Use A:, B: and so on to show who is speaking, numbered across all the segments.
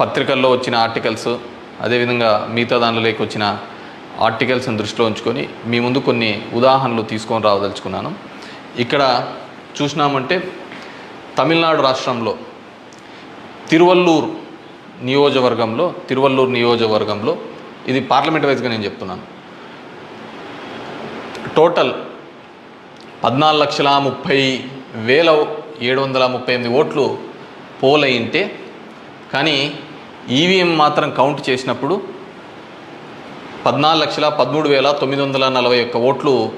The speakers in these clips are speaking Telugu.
A: పత్రికల్లో వచ్చిన ఆర్టికల్స్ అదేవిధంగా మిగతా దానిలోకి వచ్చిన ఆర్టికల్స్ని దృష్టిలో ఉంచుకొని మీ ముందు కొన్ని ఉదాహరణలు తీసుకొని రావదలుచుకున్నాను. ఇక్కడ చూసినామంటే తమిళనాడు రాష్ట్రంలో తిరువల్లూరు నియోజకవర్గంలో తిరువల్లూరు నియోజకవర్గంలో ఇది పార్లమెంట్ వైజ్గా నేను చెప్తున్నాను. టోటల్ పద్నాలుగు లక్షల ముప్పై వేల ఏడు వందల ముప్పై ఎనిమిది ఓట్లు పోల్ అయింటే కానీ ఈవీఎం మాత్రం కౌంట్ చేసినప్పుడు పద్నాలుగు లక్షల పదమూడు వేల తొమ్మిది వందల నలభై ఒక్క ఓట్లు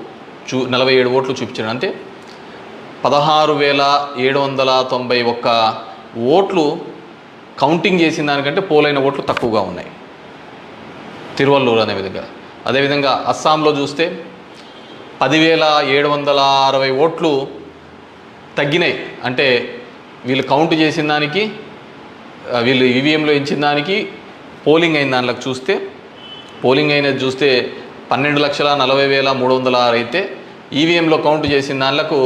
A: చూ నలభై ఏడు ఓట్లు చూపించాడు. అంటే పదహారు వేల ఏడు వందల తొంభై ఒక్క ఓట్లు కౌంటింగ్ చేసిన దానికంటే పోలైన ఓట్లు తక్కువగా ఉన్నాయి. తిరువల్లూరు అనే విధంగా. అదేవిధంగా అస్సాంలో చూస్తే పదివేల ఏడు వందల అరవై ఓట్లు తగ్గినాయి. అంటే వీళ్ళు కౌంట్ చేసిన దానికి వీళ్ళు ఈవీఎంలో ఇచ్చిన దానికి పోలింగ్ అయిన దానిలోకి చూస్తే పోలింగ్ అయినది చూస్తే పన్నెండు లక్షల నలభై వేల మూడు వందల ఆరు అయితే ఈవీఎంలో కౌంట్ చేసిన దానిలకు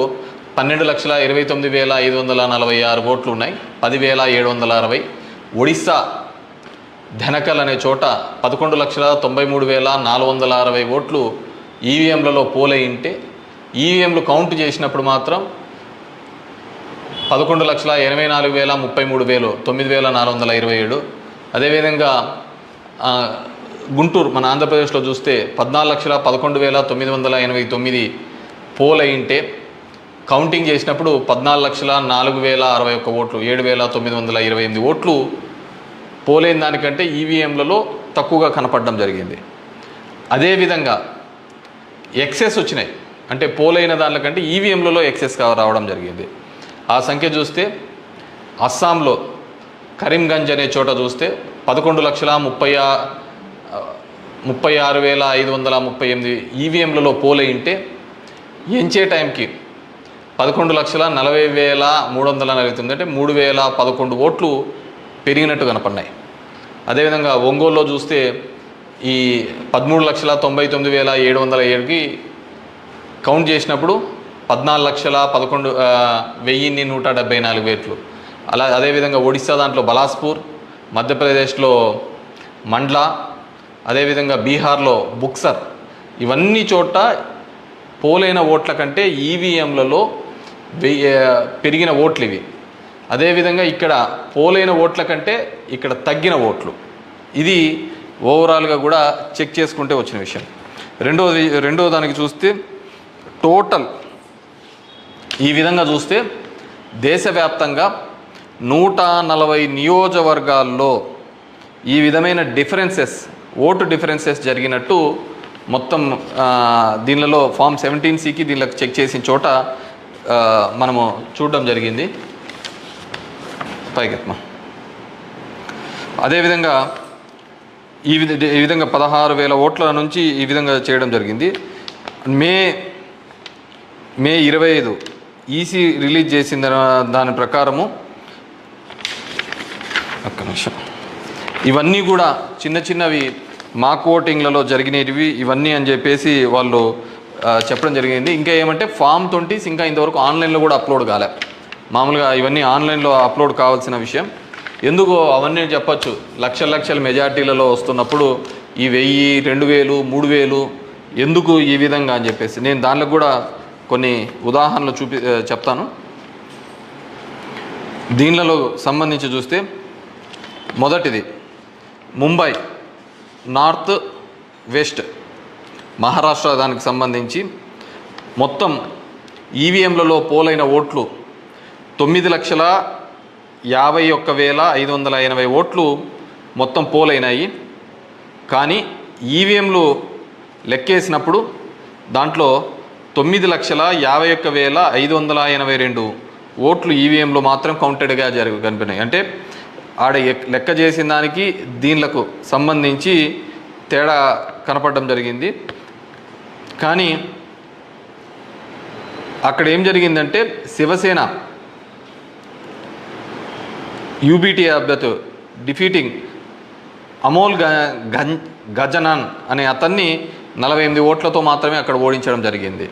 A: పన్నెండు లక్షల ఇరవై తొమ్మిది వేల ఐదు వందల నలభై ఆరు ఓట్లు ఉన్నాయి. పదివేల ఏడు వందల అరవై. ఒడిస్సా ధనకల్ అనే చోట పదకొండు లక్షల తొంభై మూడు వేల నాలుగు వందల అరవై ఓట్లు ఈవీఎంలలో పోలై ఉంటే ఈవీఎంలు కౌంట్ చేసినప్పుడు మాత్రం పదకొండు లక్షల ఎనభై నాలుగు వేల ముప్పై మూడు వేలు తొమ్మిది వేల నాలుగు వందల ఇరవై ఏడు. అదేవిధంగా గుంటూరు మన ఆంధ్రప్రదేశ్లో చూస్తే పద్నాలుగు లక్షల పదకొండు వేల తొమ్మిది వందల ఎనభై తొమ్మిది పోల్ అయింటే కౌంటింగ్ చేసినప్పుడు పద్నాలుగు లక్షల నాలుగు వేల అరవై ఒక్క ఓట్లు ఏడు వేల తొమ్మిది వందల ఇరవై ఎనిమిది ఓట్లు పోలైన దానికంటే ఈవీఎంలలో తక్కువగా కనపడడం జరిగింది. అదేవిధంగా ఎక్సెస్ వచ్చినాయి. అంటే పోలైన దానికంటే ఈవీఎంలలో ఎక్సెస్ రావడం జరిగింది. ఆ సంఖ్య చూస్తే అస్సాంలో కరీంగంజ్ అనే చోట చూస్తే పదకొండు లక్షల ముప్పై ముప్పై ఆరు వేల ఐదు వందల ముప్పై ఎనిమిది ఈవీఎంలలో పోలయింటే ఎంచే టైంకి పదకొండు లక్షల నలభై వేల మూడు వందల నలభై తొమ్మిది అంటే మూడు వేల పదకొండు ఓట్లు పెరిగినట్టు కనపడినాయి. అదేవిధంగా ఒంగోలులో చూస్తే ఈ పదమూడు లక్షల తొంభై తొమ్మిది వేల ఏడు వందల ఏడుకి కౌంట్ చేసినప్పుడు పద్నాలుగు లక్షల పదకొండు వెయ్యిన్ని నూట డెబ్బై నాలుగు వేట్లు. అలా అదేవిధంగా ఒడిస్సా దాంట్లో బలాస్పూర్ మధ్యప్రదేశ్లో మండ్లా అదేవిధంగా బీహార్లో బుక్సర్. ఇవన్నీ చోట పోలైన ఓట్ల కంటే ఈవీఎంలలో వెయ్యి పెరిగిన ఓట్లు ఇవి. అదేవిధంగా ఇక్కడ పోలైన ఓట్ల కంటే ఇక్కడ తగ్గిన ఓట్లు. ఇది ఓవరాల్గా కూడా చెక్ చేసుకుంటే వచ్చిన విషయం. రెండోది రెండో దానికి చూస్తే టోటల్ ఈ విధంగా చూస్తే దేశవ్యాప్తంగా నూట నలభై నియోజకవర్గాల్లో ఈ విధమైన డిఫరెన్సెస్ ఓటు డిఫరెన్సెస్ జరిగినట్టు మొత్తం దీనిలో ఫామ్ సెవెంటీన్ సికి దీనిలో చెక్ చేసిన చోట మనము చూడడం జరిగింది. పైకెత్మా అదేవిధంగా ఈ విధ ఈ విధంగా పదహారు వేల ఓట్ల నుంచి ఈ విధంగా చేయడం జరిగింది. మే మే ఇరవై ఐదు ఈసీ రిలీజ్ చేసిన దాని ప్రకారము ఒక్క నిమిషం. ఇవన్నీ కూడా చిన్న చిన్నవి మాక్ ఓటింగ్లలో జరిగినవి ఇవన్నీ అని చెప్పేసి వాళ్ళు చెప్పడం జరిగింది. ఇంకా ఏమంటే ఫామ్ ట్వంటీస్ ఇంకా ఇంతవరకు ఆన్లైన్లో కూడా అప్లోడ్ కాలే. మామూలుగా ఇవన్నీ ఆన్లైన్లో అప్లోడ్ కావాల్సిన విషయం. ఎందుకు అవన్నీ చెప్పొచ్చు. లక్షల లక్షల మెజార్టీలలో వస్తున్నప్పుడు ఈ వెయ్యి రెండు వేలు మూడు వేలు ఎందుకు ఈ విధంగా అని చెప్పేసి. నేను దానిలో కూడా కొన్ని ఉదాహరణలు చూపి చెప్తాను. దీనిలలో సంబంధించి చూస్తే మొదటిది ముంబై నార్త్ వెస్ట్ మహారాష్ట్ర దానికి సంబంధించి మొత్తం ఈవీఎంలలో పోలైన ఓట్లు తొమ్మిది లక్షల యాభై ఒక్క వేల ఐదు వందల ఎనభై ఓట్లు మొత్తం పోలైనాయి. కానీ ఈవీఎంలు లెక్కేసినప్పుడు దాంట్లో తొమ్మిది లక్షల యాభై ఒక్క వేల ఐదు వందల ఎనభై రెండు ఓట్లు ఈవీఎంలో మాత్రం కౌంటెడ్గా జరుగు కనిపినాయి. అంటే ఆడ లెక్క చేసిన దానికి దీనిలకు సంబంధించి తేడా కనపడడం జరిగింది. కానీ అక్కడ ఏం జరిగిందంటే శివసేన యూబీటీ అభ్యర్థు డిఫీటింగ్ అమోల్ గ గజనాన్ అనే అతన్ని నలభై ఎనిమిది ఓట్లతో మాత్రమే అక్కడ ఓడించడం జరిగింది.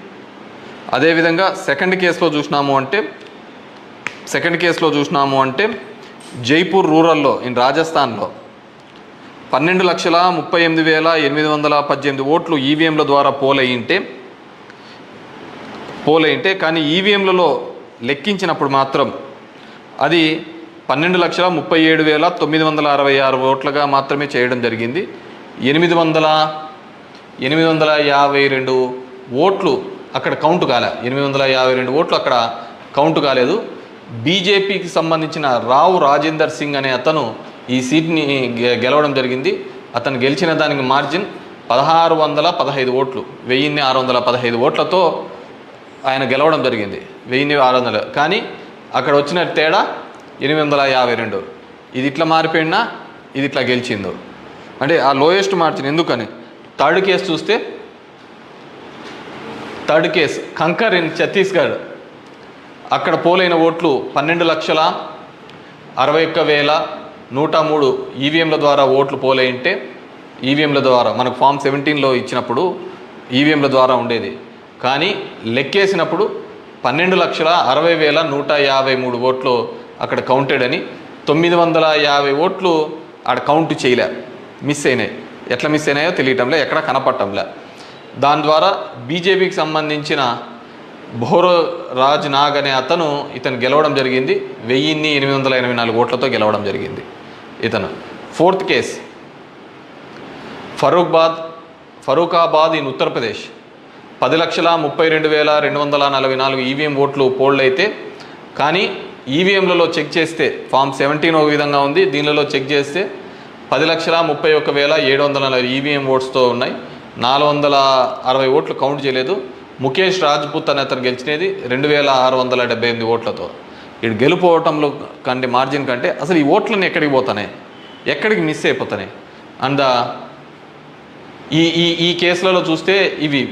A: అదేవిధంగా సెకండ్ కేసులో చూసినాము అంటే సెకండ్ కేసులో చూసినాము అంటే జైపూర్ రూరల్లో ఇన్ రాజస్థాన్లో పన్నెండు లక్షల ముప్పై ఎనిమిది వేల ఎనిమిది వందల పద్దెనిమిది ఓట్లు ఈవీఎంల ద్వారా పోలయ్యింటే పోలయ్యింటే కానీ ఈవీఎంలలో లెక్కించినప్పుడు మాత్రం అది పన్నెండు లక్షల ముప్పై ఏడు వేల తొమ్మిది వందల అరవై ఆరు ఓట్లుగా మాత్రమే చేయడం జరిగింది. ఎనిమిది వందల ఎనిమిది వందల యాభై రెండు ఓట్లు అక్కడ కౌంట్ కాలే. ఎనిమిది వందల యాభై రెండు ఓట్లు అక్కడ కౌంట్ కాలేదు. బీజేపీకి సంబంధించిన రావు రాజేందర్ సింగ్ అనే అతను ఈ సీట్ని గె- గెలవడం జరిగింది. అతను గెలిచిన దానికి మార్జిన్ పదహారు వందల పదహైదు ఓట్లు. వెయ్యిన్ని ఆరు వందల పదహైదు ఓట్లతో ఆయన గెలవడం జరిగింది. వెయ్యిన్ని ఆరు వందలు. కానీ అక్కడ వచ్చిన తేడా ఎనిమిది వందల యాభై రెండు. ఇది ఇట్లా మారిపోయినా ఇది ఇట్లా గెలిచిందో? అంటే ఆ లోయెస్ట్ మార్జిన్ ఎందుకని? థర్డ్ కేసు చూస్తే third case Kanker in Chhattisgarh. అక్కడ పోలైన ఓట్లు పన్నెండు లక్షల అరవై ఒక్క వేల నూట మూడు ఈవీఎంల ద్వారా ఓట్లు పోలైంటే ఈవీఎంల ద్వారా మనకు ఫామ్ సెవెంటీన్లో ఇచ్చినప్పుడు ఈవీఎంల ద్వారా ఉండేది. కానీ లెక్కేసినప్పుడు పన్నెండు లక్షల అరవై వేల నూట యాభై మూడు ఓట్లు అక్కడ కౌంటెడ్ అని తొమ్మిది వందల యాభై ఓట్లు అక్కడ కౌంట్ చేయలే. మిస్ అయినాయి. ఎట్లా మిస్ అయినాయో తెలియటంలే ఎక్కడ కనపడటంలే. దాని ద్వారా బీజేపీకి సంబంధించిన బోరో రాజ్ నాగ్ అనే అతను ఇతను గెలవడం జరిగింది. వెయ్యిన్ని ఎనిమిది వందల ఎనభై నాలుగు ఓట్లతో గెలవడం జరిగింది. ఇతను fourth case. Farrukhabad Farrukhabad in Uttar Pradesh. పది లక్షల ముప్పై రెండు వేల రెండు వందల నలభై నాలుగు ఈవీఎం ఓట్లు పోల్డ్ అయితే కానీ ఈవీఎంలలో చెక్ చేస్తే ఫామ్ సెవెంటీన్ ఒక విధంగా ఉంది. దీనిలో చెక్ చేస్తే పది లక్షల ముప్పై ఒక్క వేల ఏడు వందల నలభై ఈవీఎం ఓట్స్తో ఉన్నాయి. నాలుగు వందల అరవై ఓట్లు కౌంట్ చేయలేదు. ముఖేష్ రాజ్పుత్ అనే అతను గెలిచినది రెండు వేల ఆరు వందల డెబ్బై ఎనిమిది ఓట్లతో. ఇటు గెలుపోవటంలో కంటే మార్జిన్ కంటే అసలు ఈ ఓట్లన్నీ ఎక్కడికి పోతున్నాయి? ఎక్కడికి మిస్ అయిపోతున్నాయి? అండ్ ఈ ఈ ఈ కేసులలో చూస్తే ఇవి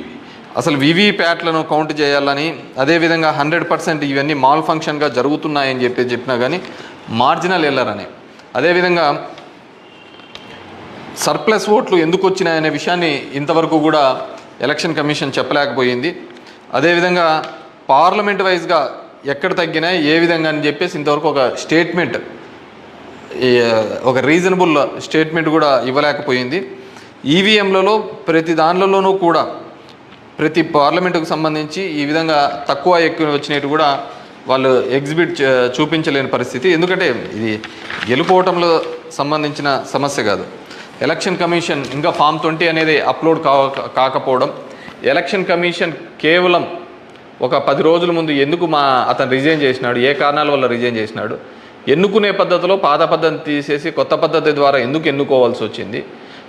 A: అసలు వివిప్యాట్లను కౌంట్ చేయాలని అదేవిధంగా హండ్రెడ్ పర్సెంట్ ఇవన్నీ మాల్ ఫంక్షన్గా జరుగుతున్నాయని చెప్పి చెప్పినా కానీ మార్జినల్ వెళ్ళారని అదేవిధంగా సర్ప్లస్ ఓట్లు ఎందుకు వచ్చినాయనే విషయాన్ని ఇంతవరకు కూడా ఎలక్షన్ కమిషన్ చెప్పలేకపోయింది. అదేవిధంగా పార్లమెంట్ వైజ్గా ఎక్కడ తగ్గినాయి ఏ విధంగా అని చెప్పేసి ఇంతవరకు ఒక స్టేట్మెంట్ ఒక రీజనబుల్ స్టేట్మెంట్ కూడా ఇవ్వలేకపోయింది. ఈవీఎంలలో ప్రతి దానిలోనూ కూడా ప్రతి పార్లమెంటుకు సంబంధించి ఈ విధంగా తక్కువ ఎక్కువ వచ్చినట్టు కూడా వాళ్ళు ఎగ్జిబిట్ చూపించలేని పరిస్థితి. ఎందుకంటే ఇది గెలుపోవటంలో సంబంధించిన సమస్య కాదు. ఎలక్షన్ కమిషన్ ఇంకా ఫామ్ ట్వంటీ అనేది అప్లోడ్ కా కాకపోవడం ఎలక్షన్ కమిషన్ కేవలం ఒక పది రోజుల ముందు ఎందుకు మా అతను రిజైన్ చేసినాడు ఏ కారణాల వల్ల రిజైన్ చేసినాడు ఎన్నుకునే పద్ధతిలో పాత పద్ధతి తీసేసి కొత్త పద్ధతి ద్వారా ఎందుకు ఎన్నుకోవాల్సి వచ్చింది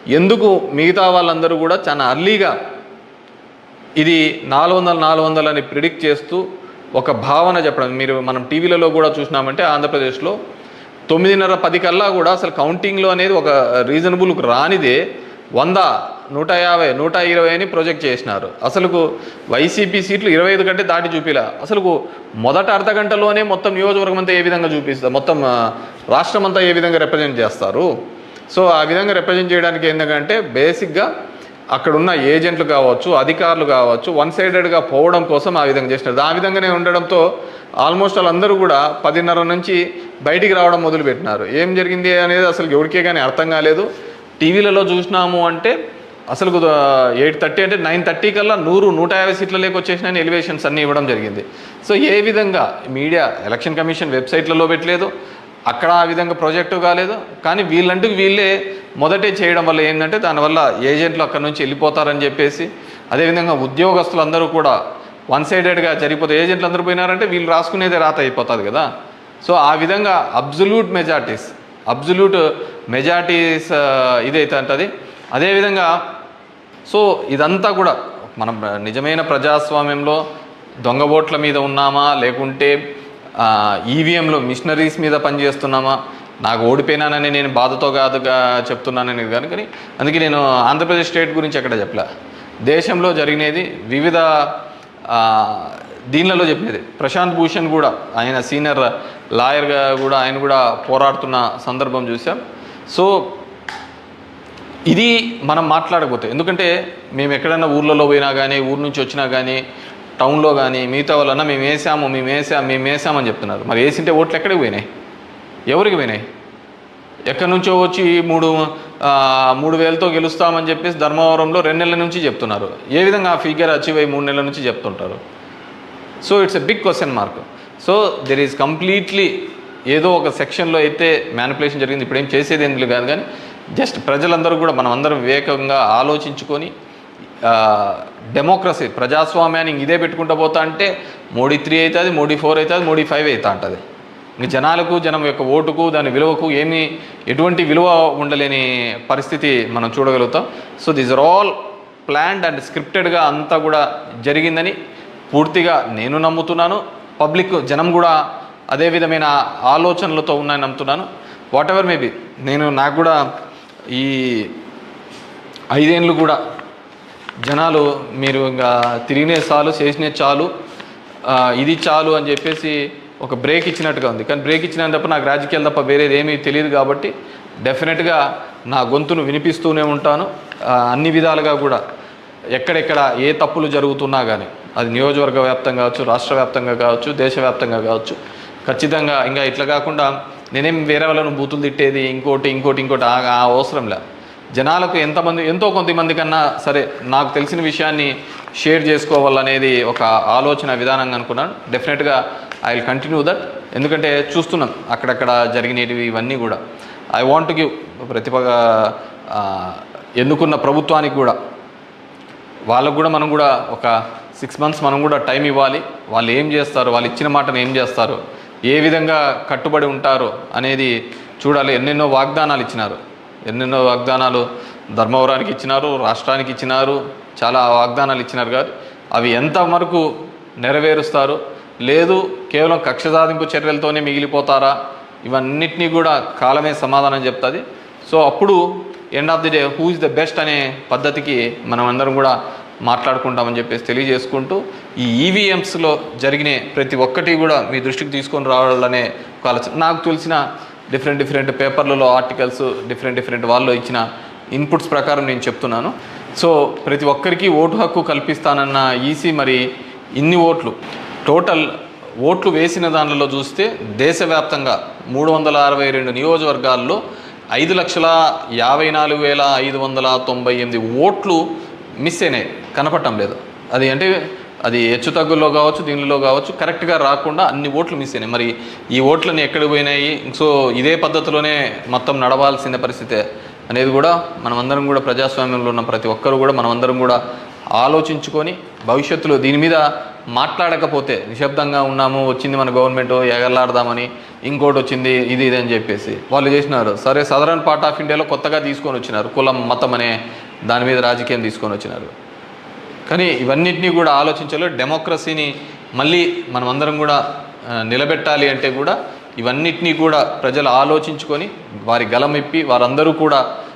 A: ఎందుకు మిగతా వాళ్ళందరూ కూడా చాలా అర్లీగా ఇది నాలుగు వందలు నాలుగు వందలు అని ప్రిడిక్ట్ చేస్తూ ఒక భావన చెప్పడం. మీరు మనం టీవీలలో కూడా చూసినామంటే ఆంధ్రప్రదేశ్లో తొమ్మిదిన్నర పది కల్లా కూడా అసలు కౌంటింగ్లో అనేది ఒక రీజనబుల్ రానిదే వంద నూట యాభై నూట ఇరవై అని ప్రొజెక్ట్ చేసినారు. అసలుకు వైసీపీ సీట్లు ఇరవై ఐదు కంటే దాటి చూపిలా. అసలుకు మొదట అర్ధ గంటలోనే మొత్తం నియోజకవర్గం అంతా ఏ విధంగా చూపిస్తారు మొత్తం రాష్ట్రం అంతా ఏ విధంగా రిప్రజెంట్ చేస్తారు? సో ఆ విధంగా రిప్రజెంట్ చేయడానికి ఏంటంటే బేసిక్గా అక్కడ ఉన్న ఏజెంట్లు కావచ్చు అధికారులు కావచ్చు వన్ సైడెడ్గా పోవడం కోసం ఆ విధంగా చేసినారు. ఆ విధంగానే ఉండడంతో ఆల్మోస్ట్ వాళ్ళందరూ కూడా పదిన్నర నుంచి బయటికి రావడం మొదలుపెట్టినారు. ఏం జరిగింది అనేది అసలు ఎవరికే కానీ అర్థం కాలేదు. టీవీలలో చూసినాము అంటే అసలు ఎయిట్ థర్టీ అంటే నైన్ థర్టీ కల్లా నూరు నూట యాభై సీట్ల లేక వచ్చేసిన ఎలివేషన్స్ అన్నీ ఇవ్వడం జరిగింది. సో ఏ విధంగా మీడియా ఎలక్షన్ కమిషన్ వెబ్సైట్లలో పెట్టలేదు. అక్కడ ఆ విధంగా ప్రాజెక్టు కాలేదు. కానీ వీళ్ళంటూ వీళ్ళే మొదటే చేయడం వల్ల ఏంటంటే దానివల్ల ఏజెంట్లు అక్కడ నుంచి వెళ్ళిపోతారని చెప్పేసి అదేవిధంగా ఉద్యోగస్తులు అందరూ కూడా వన్ సైడెడ్గా జరిగిపోతే ఏజెంట్లు అందరూ పోయినారంటే వీళ్ళు రాసుకునేదే రాత అయిపోతుంది కదా. సో ఆ విధంగా అబ్జల్యూట్ మెజార్టీస్ అబ్జల్యూట్ మెజార్టీస్ ఇదైతే అంటది. అదేవిధంగా సో ఇదంతా కూడా మనం నిజమైన ప్రజాస్వామ్యంలో దొంగ ఓట్ల మీద ఉన్నామా? లేకుంటే ఈవీఎంలో మిషనరీస్ మీద పనిచేస్తున్నామా? నాకు ఓడిపోయినానని నేను బాధతో కాదుగా చెప్తున్నానని కానీ కానీ అందుకే నేను ఆంధ్రప్రదేశ్ స్టేట్ గురించి ఎక్కడ చెప్పలే. దేశంలో జరిగినది వివిధ దీనిలలో చెప్పేది. ప్రశాంత్ భూషణ్ కూడా ఆయన సీనియర్ లాయర్గా కూడా ఆయన కూడా పోరాడుతున్న సందర్భం చూసాం. సో ఇది మనం మాట్లాడకపోతే ఎందుకంటే మేము ఎక్కడైనా ఊర్లలో పోయినా కానీ ఊరు నుంచి వచ్చినా కానీ టౌన్లో కానీ మిగతా వాళ్ళన్నా మేము వేసాము మేము వేసాము మేము వేసామని చెప్తున్నారు. మరి వేసింటే ఓట్లు ఎక్కడికి పోయినాయి? ఎవరికి పోయినాయి? ఎక్కడి నుంచో వచ్చి మూడు మూడు వేలతో గెలుస్తామని చెప్పేసి ధర్మవరంలో రెండు నెలల నుంచి చెప్తున్నారు. ఏ విధంగా ఆ ఫిగర్ అచీవ్ అయ్యి మూడు నెలల నుంచి చెప్తుంటారు? So it's a big question mark so there is completely ఏదో ఒక సెక్షన్లో అయితే మ్యానిపులేషన్ జరిగింది. ఇప్పుడు ఏం చేసేది ఎందుకు కాదు కానీ జస్ట్ ప్రజలందరూ కూడా మనం అందరం వివేకంగా ఆలోచించుకొని డెమోక్రసీ ప్రజాస్వామ్యాన్ని ఇదే పెట్టుకుంటూ పోతా అంటే మోడీ త్రీ అవుతుంది మోడీ ఫోర్ అవుతుంది మోడీ ఫైవ్ అవుతా ఉంటుంది ఇంక జనాలకు జనం యొక్క ఓటుకు దాని విలువకు ఏమీ ఎటువంటి విలువ ఉండలేని పరిస్థితి మనం చూడగలుగుతాం. So these are all planned and స్క్రిప్టెడ్గా అంతా కూడా జరిగిందని పూర్తిగా నేను నమ్ముతున్నాను. పబ్లిక్ జనం కూడా అదే విధమైన ఆలోచనలతో ఉన్నాయని నమ్ముతున్నాను. వాట్ ఎవర్ మేబీ నేను నాకు కూడా ఈ ఐదేళ్ళు కూడా జనాలు మీరు ఇంకా తిరిగినే చాలు చేసినే చాలు ఇది చాలు అని చెప్పేసి ఒక బ్రేక్ ఇచ్చినట్టుగా ఉంది. కానీ బ్రేక్ ఇచ్చిన తప్ప నాకు రాజకీయాలు తప్ప వేరేది ఏమీ తెలియదు కాబట్టి డెఫినెట్గా నా గొంతును వినిపిస్తూనే ఉంటాను. అన్ని విధాలుగా కూడా ఎక్కడెక్కడ ఏ తప్పులు జరుగుతున్నా కానీ అది నియోజకవర్గ వ్యాప్తంగా కావచ్చు రాష్ట్ర వ్యాప్తంగా కావచ్చు దేశవ్యాప్తంగా కావచ్చు ఖచ్చితంగా ఇంకా ఇట్లా కాకుండా నేనేం వేరే వాళ్ళను బూతులు తిట్టేది ఇంకోటి ఇంకోటి ఇంకోటి ఆ ఆ అవసరం లే. జనాలకు ఎంతమంది ఎంతో కొంతమంది కన్నా సరే నాకు తెలిసిన విషయాన్ని షేర్ చేసుకోవాలనేది ఒక ఆలోచన విధానంగా అనుకున్నాను. డెఫినెట్గా ఐ విల్ కంటిన్యూ దట్ ఎందుకంటే చూస్తున్నాం అక్కడక్కడ జరిగినవి ఇవన్నీ కూడా. ఐ వాంట్ గివ్ ప్రతిభ ఎన్నుకున్న ప్రభుత్వానికి కూడా. వాళ్ళకు కూడా మనం కూడా ఒక సిక్స్ మంత్స్ మనం కూడా టైం ఇవ్వాలి. వాళ్ళు ఏం చేస్తారు వాళ్ళు ఇచ్చిన మాటను ఏం చేస్తారు ఏ విధంగా కట్టుబడి ఉంటారు అనేది చూడాలి. ఎన్నెన్నో వాగ్దానాలు ఇచ్చినారు. ఎన్నెన్నో వాగ్దానాలు ధర్మవరానికి ఇచ్చినారు రాష్ట్రానికి ఇచ్చినారు. చాలా వాగ్దానాలు ఇచ్చినారు కాదు అవి ఎంత వరకు నెరవేరుస్తారు లేదు కేవలం కక్ష సాధింపు చర్యలతోనే మిగిలిపోతారా? ఇవన్నిటినీ కూడా కాలమే సమాధానం చెప్తుంది. సో అప్పుడు end of the day who is the best అనే పద్ధతికి మనం అందరం కూడా మాట్లాడుకుంటామని చెప్పేసి తెలియజేసుకుంటూ ఈ ఈవీఎంస్లో జరిగిన ప్రతి ఒక్కటి కూడా మీ దృష్టికి తీసుకొని రావాలనే ఒక ఆలోచన. నాకు తెలిసిన డిఫరెంట్ డిఫరెంట్ పేపర్లలో ఆర్టికల్స్ డిఫరెంట్ డిఫరెంట్ వాళ్ళు ఇచ్చిన ఇన్పుట్స్ ప్రకారం నేను చెప్తున్నాను. సో ప్రతి ఒక్కరికి ఓటు హక్కు కల్పిస్తానన్న ఈసీ మరి ఇన్ని ఓట్లు. టోటల్ ఓట్లు వేసిన దానిలో చూస్తే దేశవ్యాప్తంగా మూడు వందల అరవై రెండు నియోజకవర్గాల్లో ఐదు లక్షల యాభై నాలుగు వేల ఐదు వందల తొంభై ఎనిమిది ఓట్లు మిస్ అయినాయి. కనపడటం లేదు. అది అంటే అది హెచ్చు తగ్గుల్లో కావచ్చు దీనిలో కావచ్చు కరెక్ట్గా రాకుండా అన్ని ఓట్లు మిస్ అయినాయి. మరి ఈ ఓట్లని ఎక్కడికి పోయినాయి? సో ఇదే పద్ధతిలోనే మొత్తం నడవాల్సిన పరిస్థితే అనేది కూడా మనమందరం కూడా ప్రజాస్వామ్యంలో ఉన్న ప్రతి ఒక్కరు కూడా మనమందరం కూడా ఆలోచించుకొని భవిష్యత్తులో దీని మీద మాట్లాడకపోతే నిశ్శబ్దంగా ఉన్నాము వచ్చింది మన గవర్నమెంట్ ఎగలాడదామని ఇంకోటి వచ్చింది ఇది ఇది అని చెప్పేసి. వాళ్ళు చేసినారు. సరే సదరన్ పార్ట్ ఆఫ్ ఇండియాలో కొత్తగా తీసుకొని వచ్చినారు. కులం మతం అనే దాని మీద రాజకీయం తీసుకొని వచ్చినారు. కానీ ఇవన్నిటినీ కూడా ఆలోచించాలో డెమోక్రసీని మళ్ళీ మనమందరం కూడా నిలబెట్టాలి అంటే కూడా ఇవన్నిటినీ కూడా ప్రజలు ఆలోచించుకొని వారి గలం ఇప్పి వారందరూ కూడా